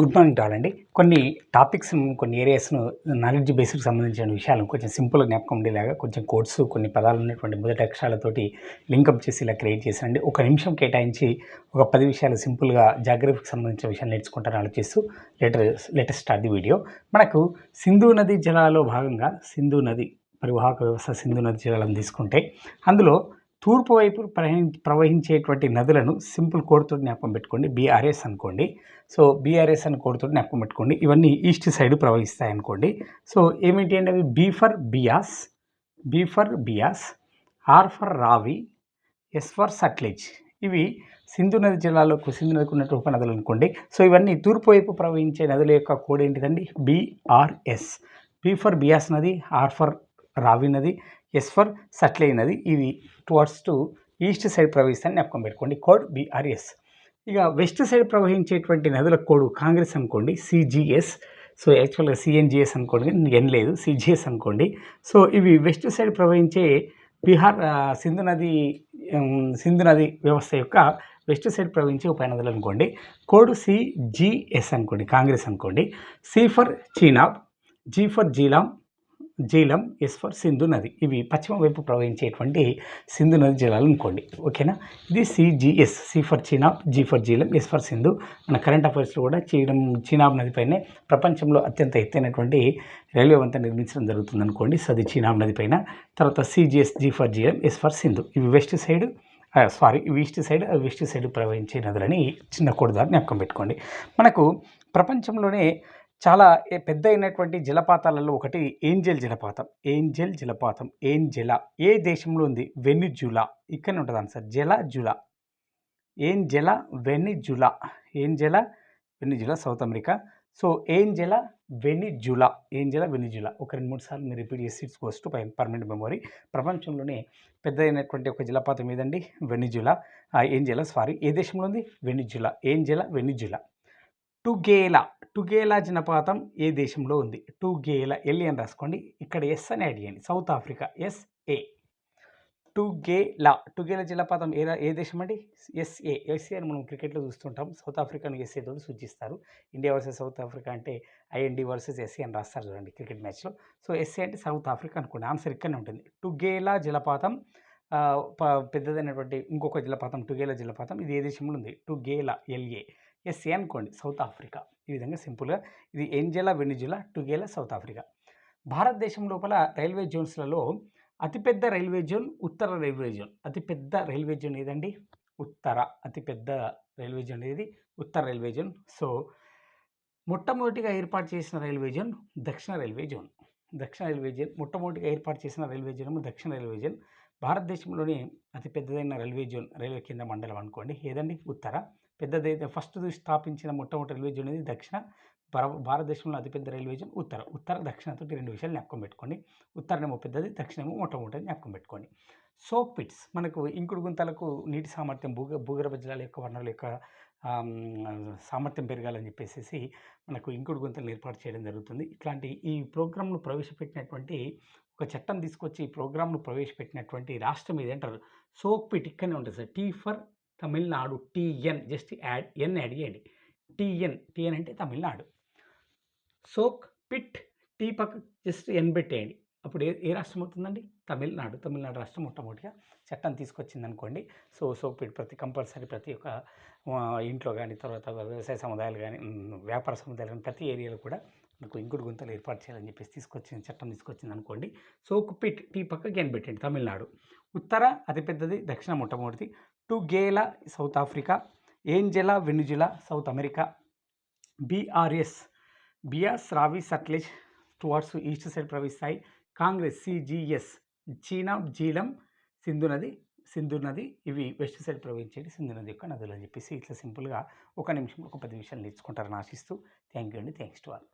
Good morning tall అండి. కొన్ని topics కొన్ని ఏరియాస్ను నాలెడ్జ్ బేసిక్ సంబంధించిన విషయాలు కొంచెం సింపుల్ జ్ఞాపకం ఉండేలాగా కొంచెం కోడ్స్ కొన్ని పదాలు ఉన్నటువంటి మొదటి అక్షరాలతోటి లింకప్ చేసి ఇలా క్రియేట్ చేశానండి. ఒక నిమిషం కేటాయించి ఒక పది విషయాలు సింపుల్గా జాగ్రఫీకి సంబంధించిన విషయాలు నేర్చుకుంటారని ఆలోచిస్తూ letter latest start the video. మనకు సింధు నది జలాలలో భాగంగా సింధు నది పరివాహక వ్యవస్థ సింధు నది జలాలను తీసుకుంటే అందులో తూర్పు వైపు ప్రవహి ప్రవహించేటువంటి నదులను సింపుల్ కోడుతోటి జ్ఞాపకం పెట్టుకోండి. బీఆర్ఎస్ అనుకోండి. సో బీఆర్ఎస్ అని కోడుతోటి జ్ఞాపకం పెట్టుకోండి. ఇవన్నీ ఈస్ట్ సైడ్ ప్రవహిస్తాయి అనుకోండి సో ఏమిటి అంటే అవి B for Beas B for Beas R for Ravi S for Sutlej. ఇవి సింధు నది జిల్లాలో సింధు నదికి ఉన్నటువంటి ఉపనదులు అనుకోండి. సో ఇవన్నీ తూర్పు వైపు ప్రవహించే నదుల యొక్క కోడ్ ఏంటిదండి? బీఆర్ఎస్. బీ ఫర్ బియాస్ నది ఆర్ ఫర్ రావి నది ఎస్ ఫర్ అయినది ఇది ఇవి టువర్డ్స్ టు ఈస్ట్ సైడ్ ప్రవహిస్తాన్ని జ్ఞాపకం పెట్టుకోండి. కోడ్ బీఆర్ఎస్ ఇక వెస్ట్ సైడ్ ప్రవహించేటువంటి నదుల కోడ్ కాంగ్రెస్ అనుకోండి. సిజిఎస్ సో యాక్చువల్గా సిఎన్జిఎస్ అనుకోండి. ఎన్ లేదు. సిజిఎస్ అనుకోండి. సో ఇవి వెస్ట్ సైడ్ ప్రవహించే బీహార్ సింధు నది సింధు నది వ్యవస్థ యొక్క వెస్ట్ సైడ్ ప్రవహించే ఉపనదులు అనుకోండి. కోడ్ సిజిఎస్ అనుకోండి. కాంగ్రెస్ అనుకోండి. C for Chenab G for Jhelum Jhelum S for Sindhu నది. ఇవి పశ్చిమ వైపు ప్రవహించేటువంటి సింధు నది జలాలు అనుకోండి ఓకేనా? ఇది CGS C for Chenab G for Jhelum S for Sindhu. మన కరెంట్ అఫైర్స్లో కూడా చీనం చీనాబ్ నదిపైనే ప్రపంచంలో అత్యంత ఎత్తైనటువంటి రైల్వే వంతెన నిర్మించడం జరుగుతుంది అనుకోండి. సది చీనాబ్ నది పైన. తర్వాత CGS G for Jhelum S for Sindhu. ఇవి వెస్ట్ సైడ్ సారీ ఇవి ఈస్ట్ సైడ్ వెస్ట్ సైడ్ ప్రవహించే నదులని చిన్న కూడదారు జ్ఞాపకం పెట్టుకోండి. మనకు ప్రపంచంలోనే చాలా ఏ- పెద్ద అయినటువంటి జలపాతాలలో ఒకటి ఏంజెల్ జలపాతం. ఏంజెల్ జలపాతం. ఏంజెల. ఏ దేశంలో ఉంది? వెనిజులా. ఇక్కడనే ఉంటుంది ఆన్సర్ జల జులా Angel Venezuela. Angel Venezuela South America. So Angel Venezuela. Angel Venezuela. ఒక రెండు మూడు సార్లు మీరు రిపీట్ చేసి it's goes to permanent memory. ప్రపంచంలోనే పెద్ద అయినటువంటి ఒక జలపాతం ఏదండి? వెనిజులా. ఆ, ఏంజెల సారీ. ఏ దేశంలో ఉంది? వెనిజులా. Angel Venezuela. టుగేలా. టుగేలా జలపాతం ఏ దేశంలో ఉంది? టుగేలా ఎల్ అని రాసుకోండి. ఇక్కడ ఎస్ అని యాడ్ చేయండి. South Africa S A Tugela. Tugela జలపాతం ఏ ఏ దేశం అండి? ఎస్ఏ ఎస్ఏ అని మనం క్రికెట్లో చూస్తుంటాం. సౌత్ ఆఫ్రికాను ఎస్ఏ తోటి సూచిస్తారు. ఇండియా వర్సెస్ సౌత్ ఆఫ్రికా అంటే ఐఎన్డి వర్సెస్ ఎస్ఏ అని రాస్తారు చూడండి క్రికెట్ మ్యాచ్లో. సో ఎస్ఏ అంటే సౌత్ ఆఫ్రికా అనుకోండి. ఆన్సర్ ఇక్కడనే ఉంటుంది. టుగేలా జలపాతం ప- పెద్దదైనటువంటి ఇంకొక జలపాతం టుగేలా జలపాతం ఇది ఏ దేశంలో ఉంది? టుగేలా ఎల్ఏ ఎస్ఏ అనుకోండి. సౌత్ ఆఫ్రికా ఈ విధంగా సింపుల్గా ఇది Angel Venezuela Tugela South Africa భారతదేశం లోపల రైల్వే జోన్స్లలో అతిపెద్ద రైల్వే జోన్ ఉత్తర రైల్వే జోన్. అతిపెద్ద రైల్వే జోన్ ఏదండి? ఉత్తర. అతిపెద్ద రైల్వే జోన్ ఏది? ఉత్తర రైల్వే జోన్. సో మొట్టమొదటిగా ఏర్పాటు చేసిన రైల్వే జోన్ దక్షిణ రైల్వే జోన్. దక్షిణ రైల్వే జోన్ మొట్టమొదటిగా ఏర్పాటు చేసిన రైల్వే జోన్ దక్షిణ రైల్వే జోన్. భారతదేశంలోని అతిపెద్దదైన రైల్వే జోన్ రైల్వే కేంద్ర మండలం అనుకోండి. ఏదండి? ఉత్తర. పెద్దది ఫస్ట్ స్థాపించిన మొట్టమొదటి రైల్వే జోన్ అనేది దక్షిణ భార- భారతదేశంలో అతిపెద్ద రైల్వే జోన్ ఉత్తర. ఉత్తర దక్షిణతో రెండు విషయాలు జ్ఞాపకం పెట్టుకోండి. ఉత్తరనేమో పెద్దది దక్షిణమో మొట్టమొదటి జ్ఞాపకం పెట్టుకోండి. సోక్ పిట్స్ మనకు ఇంకుడు గుంతలకు నీటి సామర్థ్యం భూగ భూగర్భ జలాల యొక్క వనరుల యొక్క సామర్థ్యం పెరగాలని చెప్పేసి మనకు ఇంకుడు గుంతలు ఏర్పాటు చేయడం జరుగుతుంది. ఇట్లాంటి ఈ ప్రోగ్రాంను ప్రవేశపెట్టినటువంటి ఒక చట్టం తీసుకొచ్చి ఈ ప్రోగ్రాంను ప్రవేశపెట్టినటువంటి రాష్ట్రం ఏదంటారు సోక్ పిట్ ఇక్కడనే ఉంటుంది sir. T for Tamil Nadu TN just add N add చేయండి. టీఎన్ టీఎన్ అంటే తమిళనాడు. సోక్ పిట్ టీ పక్క జస్ట్ ఎన్ పెట్టేయండి. అప్పుడు ఏ ఏ రాష్ట్రం అవుతుందండి? తమిళనాడు. తమిళనాడు రాష్ట్రం మొట్టమొదటిగా చట్టం తీసుకొచ్చింది అనుకోండి సో సోక్ పిట్ ప్రతి కంపల్సరీ ప్రతి ఒక్క ఇంట్లో కానీ తర్వాత వ్యవసాయ సముదాయాలు కానీ వ్యాపార సముదాయాలు కానీ ప్రతి ఏరియాలో కూడా మనకు ఇంకుడు గుంతలు ఏర్పాటు చేయాలని చెప్పేసి తీసుకొచ్చిన చట్టం తీసుకొచ్చింది అనుకోండి సోక్ పిట్ టీ పక్కకి ఎన్ పెట్టండి తమిళనాడు. ఉత్తర అతిపెద్దది దక్షిణ మొట్టమొదటిది Tugela South Africa Angola Venezuela South America BRS Beas Ravi Sutlej towards east side ప్రవేశాయి Congress CGS చీనా Jhelum Sindhu నది సింధు నది ఇవి వెస్ట్ సైడ్ ప్రవహించేది సింధు నది యొక్క నదులు అని చెప్పేసి ఇట్లా సింపుల్గా ఒక నిమిషం ఒక పది నిమిషాలు నేర్చుకుంటారని ఆశిస్తూ థ్యాంక్ యూ అండి. Thanks to all.